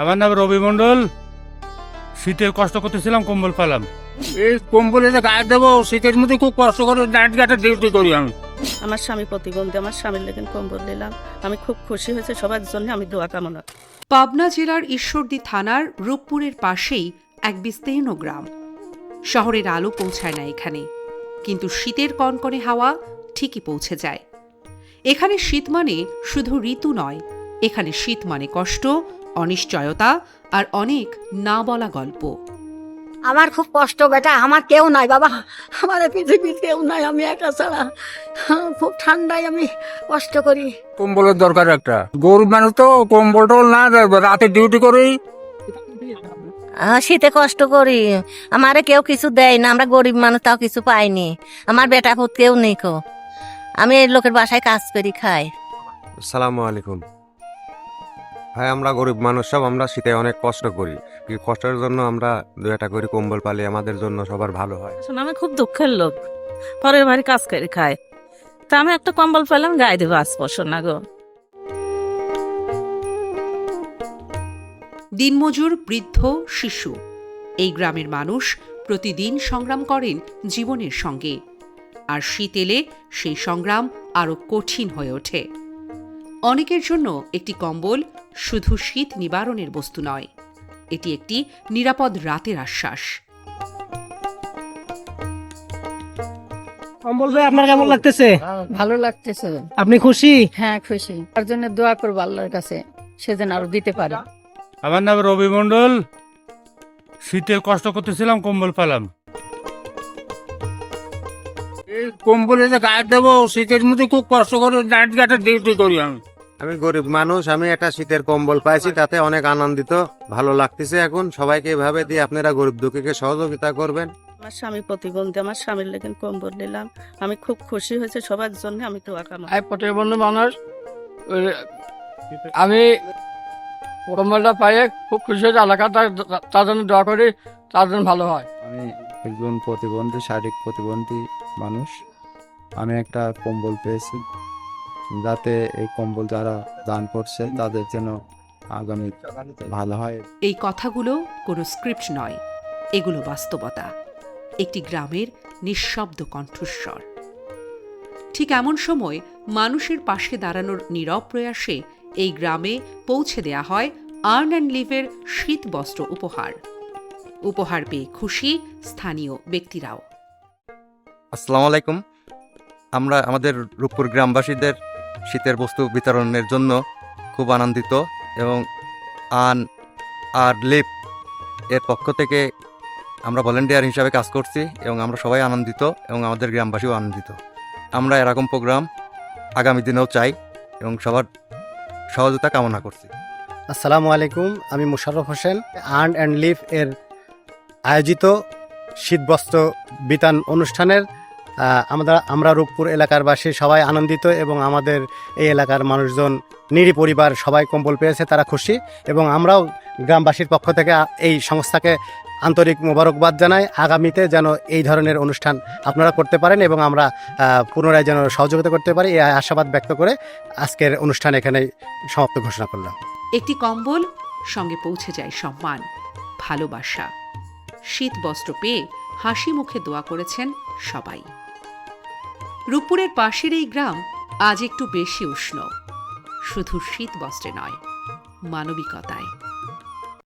আমার নাম রবি মণ্ডল। শীতের কষ্ট করতেছিলাম কম্বল পেলাম। এই কম্বলে যে গায়ে দেবো শীতের মধ্যে খুব কষ্ট করে নাইট গাটে ডিউটি করি আমি। আমার স্বামী প্রতিবন্ধী আমার স্বামীর লেগেন কম্বল দিলাম আমি খুব খুশি হয়েছে সবার জন্য আমি দোয়া কামনা। পাবনা জেলার ঈশ্বরদী থানার রূপপুরের পাশেই এক বিস্তীর্ণ গ্রাম। শহরের আলো পৌঁছায় না এখানে কিন্তু শীতের কনকনে হাওয়া ঠিকই পৌঁছে যায়। এখানে শীত মানে শুধু ঋতু নয় এখানে শীত মানে কষ্ট অনিশ্চয়তা আর অনেক না বলা গল্প। আমার খুব কষ্ট বেটা। আমার কেউ নাই বাবা। আমার পৃথিবীর কেউ নাই আমি একা ছাড়া। খুব ঠান্ডায় আমি কষ্ট করি। কম্বলের দরকার একটা। গরিব মানুষ তো কম্বল টল না রাতে ডিউটি করি। আহ, শীতে কষ্ট করি। আমারে কেউ কিছু দেয় না আমরা গরিব মানুষ তাও কিছু পাইনি। আমার বেটা পুত কেউ নেই কো। আমি এই লোকের বাসায় কাজ করি খাই। সালামু আলাইকুম। ভাই আমরা গরিব মানুষ সব আমরা শীতে অনেক কষ্ট করি। এই কষ্টের জন্য আমরা দু একটা করে কম্বল পালি আমাদের জন্য সবার ভালো হয়। আসলে আমি খুব দুঃখের লোক। পরের বাড়ি কাজ করে খায় তা আমি একটা কম্বল পেলাম গায়ে দেবো আজ বছর না গো। দিনমজুর বৃদ্ধ শিশু। এই গ্রামের মানুষ প্রতিদিন সংগ্রাম করেন জীবনের সঙ্গে। আর শীত এলে সেই সংগ্রাম আরও কঠিন হয়ে ওঠে। অনেকের জন্য একটি কম্বল শুধু শীত নিবারণের বস্তু নয় এটি একটি নিরাপদ রাতের আশ্বাস। কম্বল ভাই আপনার কেমন লাগতেছে? ভালো লাগতেছে। আপনি খুশি? হ্যাঁ খুশি। তার জন্য দোয়া করব আল্লাহর কাছে সে যেন আরও দিতে পারে। আমার নাম রবি মণ্ডল। শীতে কষ্ট করতেছিলাম কম্বল পেলাম। এই কম্বলে যে গায়ে দেবো শীতের মধ্যে খুব কষ্ট করে নাইট গাটে ডিউটি করি আমি। আমি গরিব মানুষ আমি একটা শীতের কম্বল পাইছি তাতে অনেক আনন্দিত ভালো লাগতেছে এখন। সবাইকে এভাবে দিয়ে আপনারা গরিব দুঃখীকে সহযোগিতা করবেন। আমার স্বামী প্রতিবন্ধী আমার স্বামীর লেগেন কম্বল দিলাম আমি খুব খুশি হয়েছে সবার জন্য আমি করি। আমি প্রতিবন্ধী মানুষ ওই আমি কম্বলটা পাইয়ে খুব খুশি হয়েছে এলাকা তার জন্য দোয়া করি তার জন্য ভালো হয়। আমি একজন প্রতিবন্ধী শারীরিক প্রতিবন্ধী মানুষ। আমি একটা কম্বল পেয়েছি। যাতে এই কম্বল যারা দান করছে তাদের যেন আগামী ভালো হয়। এই কথাগুলো কোনো স্ক্রিপ্ট নয় এগুলো বাস্তবতা। একটি গ্রামের নিঃশব্দ কণ্ঠস্বর। ঠিক এমন সময় মানুষের পাশে দাঁড়ানোর নীরব প্রয়াসে এই গ্রামে পৌঁছে দেয়া হয় আর্ন অ্যান্ড লিভের শীত বস্ত্র উপহার। উপহার পেয়ে খুশি স্থানীয় ব্যক্তিরাও। আসসালামু আলাইকুম। আমরা আমাদের রূপপুর গ্রামবাসীদের শীতের বস্তু বিতরণের জন্য খুব আনন্দিত এবং আন আর লিপ এর পক্ষ থেকে আমরা ভলেন্টিয়ার হিসাবে কাজ করছি এবং আমরা সবাই আনন্দিত এবং আমাদের গ্রামবাসীও আনন্দিত। আমরা এরকম প্রোগ্রাম আগামী দিনেও চাই এবং সবার সহযোগিতা কামনা করছি। আসসালামু আলাইকুম, আমি Mosharraf Hossain. Earn and live এর আয়োজিত শীতবস্ত্র বিতান অনুষ্ঠানের আমরা আমরা রূপপুর এলাকারবাসী সবাই আনন্দিত এবং আমাদের এই এলাকার মানুষজন নিরি পরিবার সবাই কম্বল পেয়েছে, তারা খুশি এবং আমরাও গ্রামবাসীর পক্ষ থেকে এই সংস্থাকে আন্তরিক মোবারকবাদ জানাই। আগামীতে যেন এই ধরনের অনুষ্ঠান আপনারা করতে পারেন এবং আমরা পুনরায় যেন সহযোগিতা করতে পারি, এই আশাবাদ ব্যক্ত করে আজকের অনুষ্ঠান এখানে সমাপ্ত ঘোষণা করলাম। একটি কম্বল, সঙ্গে পৌঁছে যায় সম্মান, ভালোবাসা। শীত বস্ত্র পেয়ে হাসি মুখে দোয়া করেছেন সবাই। রূপপুরের পাশের এই গ্রাম আজ একটু বেশি উষ্ণ। শুধু শীত বস্ত্রে নয় মানবিকতায়।